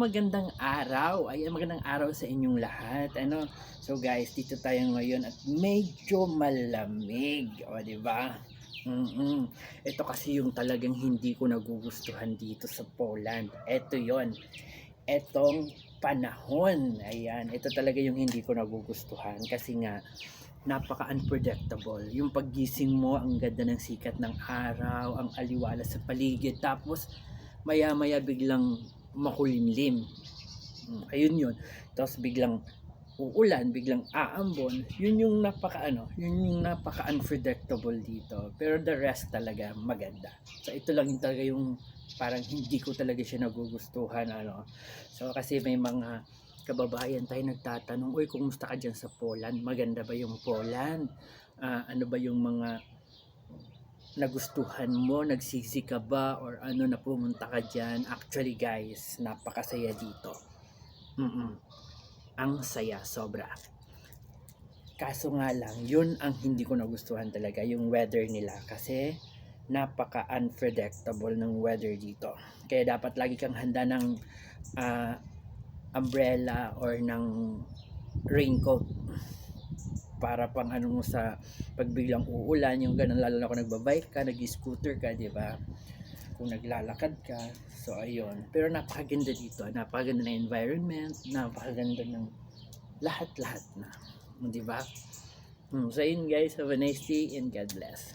magandang araw. Ayan, magandang araw sa inyong lahat. Ano? So guys, dito tayo ngayon at medyo malamig. O, di ba? mm Ito kasi yung talagang hindi ko nagugustuhan dito sa Poland. Ito yon Etong panahon. Ayan, ito talaga yung hindi ko nagugustuhan kasi nga napaka-unpredictable. Yung paggising mo, ang ganda ng sikat ng araw, ang aliwala sa paligid. Tapos, maya-maya biglang makulimlim. Mm, Ayun yun. Tapos biglang uulan, biglang aambon. Yun yung napaka ano, yun yung napaka unpredictable dito. Pero the rest talaga maganda. So ito lang yung talaga yung parang hindi ko talaga siya nagugustuhan ano. So kasi may mga kababayan tayo nagtatanong, "Uy, kumusta ka diyan sa Poland? Maganda ba yung Poland? Ah, ano ba yung mga nagustuhan mo, nagsisi ka ba or ano na pumunta ka dyan. Actually guys, napakasaya dito. Mm-mm. Ang saya, sobra. Kaso nga lang, yun ang hindi ko nagustuhan talaga, yung weather nila. Kasi napaka-unpredictable ng weather dito. Kaya dapat lagi kang handa ng ah, umbrella or ng raincoat para pang ano mo sa pag biglang uulan, yung ganun lalo na kung nagbabike ka, nag-scooter ka, di ba? Kung naglalakad ka. So, ayun. Pero napakaganda dito. Napakaganda ng environment. Napakaganda ng lahat-lahat na. Di ba? Hmm, so, yun guys. Have a nice day and God bless.